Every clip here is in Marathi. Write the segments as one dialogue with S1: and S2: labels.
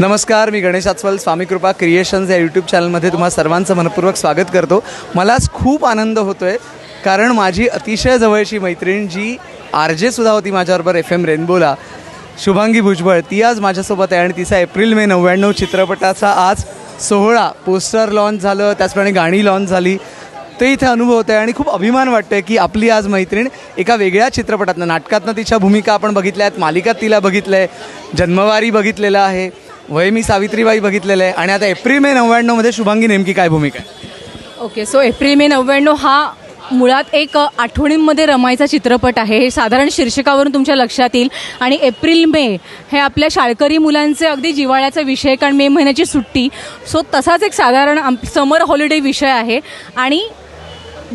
S1: नमस्कार मी गणेश आचवल स्वामी कृपा क्रिएशन्स या यूट्यूब चॅनलमध्ये तुम्हा सर्वांचं मनपूर्वक स्वागत करतो. मलाच खूप आनंद होतो आहे कारण माझी अतिशय जवळची मैत्रीण जी आर जे सुद्धा होती माझ्याबरोबर एफ एम रेनबोला शुभांगी भुजबळ ती आज माझ्यासोबत आहे आणि तिचा एप्रिल मे नव्याण्णव चित्रपटाचा आज सोहळा पोस्टर लॉन्च झालं त्याचप्रमाणे गाणी लॉन्च झाली. ते इथे अनुभव आहे आणि खूप अभिमान वाटतं आहे की आपली आज मैत्रीण एका वेगळ्या चित्रपटातनं नाटकातनं तिच्या भूमिका आपण बघितल्या आहेत मालिकात तिला बघितलं आहे जन्मवारी बघितलेलं आहे. वय मी सावित्रीबाई बघितलेलं आहे. आणि आता एप्रिल मे नव्याण्णवमध्ये शुभांगी नेमकी काय भूमिका आहे?
S2: ओके सो एप्रिल मे नव्याण्णव हा मुळात एक आठवणींमध्ये रमायचा चित्रपट आहे. हे साधारण शीर्षकावरून तुमच्या लक्षात येईल. आणि एप्रिल मे हे आपल्या शाळकरी मुलांचे अगदी जिवाळ्याचा विषय कारण मे महिन्याची सुट्टी. सो तसाच एक साधारण आम समर हॉलिडे विषय आहे. आणि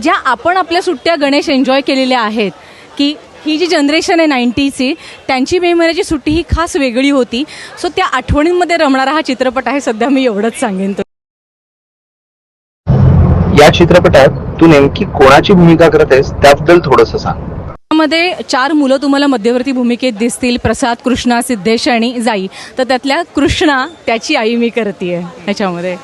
S2: ज्या आपण आपल्या सुट्ट्या गणेश एन्जॉय केलेल्या आहेत की ही जी जनरेशन आहे नाईन्टीची त्यांची मे महिन्याची सुट्टी ही खास वेगळी होती. सो त्या आठवणींमध्ये रमणारा हा चित्रपट आहे सध्या मी एवढंच सांगेन
S3: या चित्रपटात तू नेमकी कोणाची भूमिका करतेस त्याबद्दल थोडंसं सांग.
S2: मध्ये चार मुलं तुम्हाला मध्यवर्ती भूमिकेत दिसतील प्रसाद कृष्णा सिद्धेश आणि जाई. तर त्यातल्या कृष्णा त्याची आई मी करते ह्याच्यामध्ये.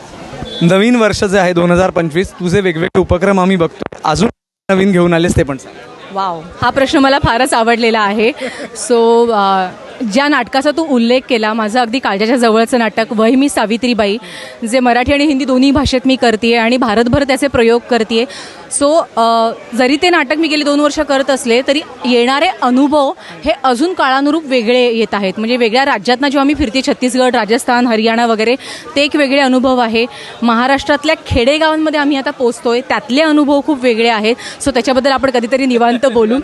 S1: नवीन वर्ष जे आहे दोन हजार पंचवीस तुझे वेगवेगळे उपक्रम आम्ही बघतो अजून नवीन घेऊन आलेस ते पण सांग.
S2: वाव हा प्रश्न मला फारच आवडलेला आहे. सो uh, ज्या नाटकाचा तू उल्लेख केला माझं अगदी काळजाच्या जवळचं नाटक वही मी सावित्रीबाई जे मराठी आणि हिंदी दोन्ही भाषेत मी करते आणि भारतभर त्याचे प्रयोग करते सो जरी ते नाटक मी गेली दोन वर्ष करत असले तरी येणारे अनुभव हे अजून काळानुरूप वेगळे येत आहेत. म्हणजे वेगळ्या राज्यातनं जेव्हा मी फिरते छत्तीसगड राजस्थान हरियाणा वगैरे ते एक वेगळे अनुभव आहे. महाराष्ट्रातल्या खेडेगावांमध्ये आम्ही आता पोचतोय. त्यातले अनुभव खूप वेगळे आहेत. सो त्याच्याबद्दल आपण कधीतरी निवांत बोलू.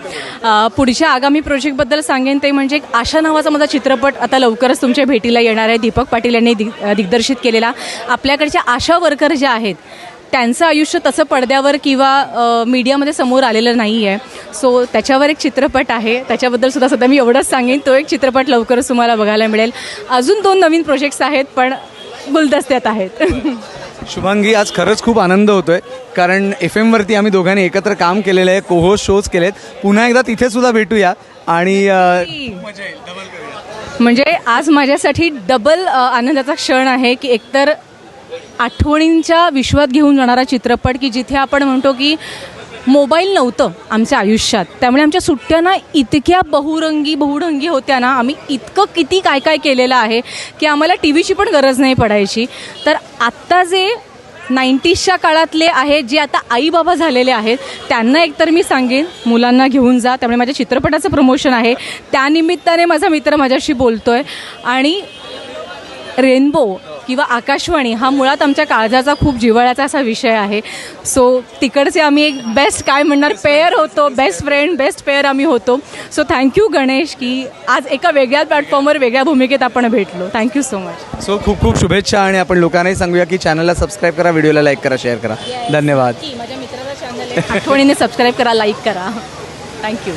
S2: पुढच्या आगामी प्रोजेक्टबद्दल सांगेन ते म्हणजे एक आशा नावाचं माझा चित्रपट आता लवकरच तुमच्या भेटीला येणार आहे. दीपक पाटील यांनी दिग दिग्दर्शित केलेला. आपल्याकडच्या आशा वर्कर ज्या आहेत त्यांचं आयुष्य तसं पडद्यावर किंवा मीडियामध्ये समोर आलेलं नाही आहे सो त्याच्यावर एक चित्रपट आहे. त्याच्याबद्दल सुद्धा सध्या मी एवढंच सांगेन. तो एक चित्रपट लवकरच तुम्हाला बघायला मिळेल. अजून दोन नवीन प्रोजेक्ट्स आहेत पण गुलदस्त्यात आहेत.
S1: शुभांगी आज खरंच खूप आनंद होतोय. कारण एफ एमवरती आम्ही दोघांनी एकत्र काम केलेलं आहे कोहो शोज केलेत. पुन्हा एकदा तिथे सुद्धा भेटूया. आणि
S2: म्हणजे आज माझ्यासाठी डबल आनंदाचा क्षण आहे की एकतर आठवणींच्या विश्वात घेऊन जाणारा चित्रपट की जिथे आपण म्हणतो की मोबाईल नव्हतं आमच्या आयुष्यात. त्यामुळे आमच्या सुट्ट्यांना इतक्या बहुरंगी बहुरंगी होत्या ना आम्ही इतकं किती काय काय केलेलं आहे की आम्हाला टी व्हीची पण गरज नाही पडायची. तर आत्ता जे नाईन्टीजच्या काळातले आहेत जे आता आई बाबा झालेले आहेत त्यांना एकतर मी सांगेन मुलांना घेऊन जा. त्यामुळे माझ्या चित्रपटाचं प्रमोशन आहे. त्यानिमित्ताने माझा मित्र माझ्याशी बोलतो आहे आणि रेनबो किंवा आकाशवाणी हा मुळात आमच्या काळजाचा खूप जिव्हाळ्याचा असा विषय आहे. सो तिकडचे आम्ही एक बेस्ट काय म्हणणार पेअर होतो बेस्ट फ्रेंड बेस्ट पेअर आम्ही होतो. सो थँक्यू गणेश की आज एका वेगळ्या प्लॅटफॉर्मवर वेगळ्या भूमिकेत आपण भेटलो. थँक्यू सो मच
S1: सो खूप खूप शुभेच्छा आणि आपण लोकांनाही सांगूया की चॅनलला सबस्क्राईब करा व्हिडिओला लाईक करा शेअर करा. धन्यवाद.
S2: माझ्या मित्राला चॅनल आठवणीने सबस्क्राईब करा लाईक करा. थँक्यू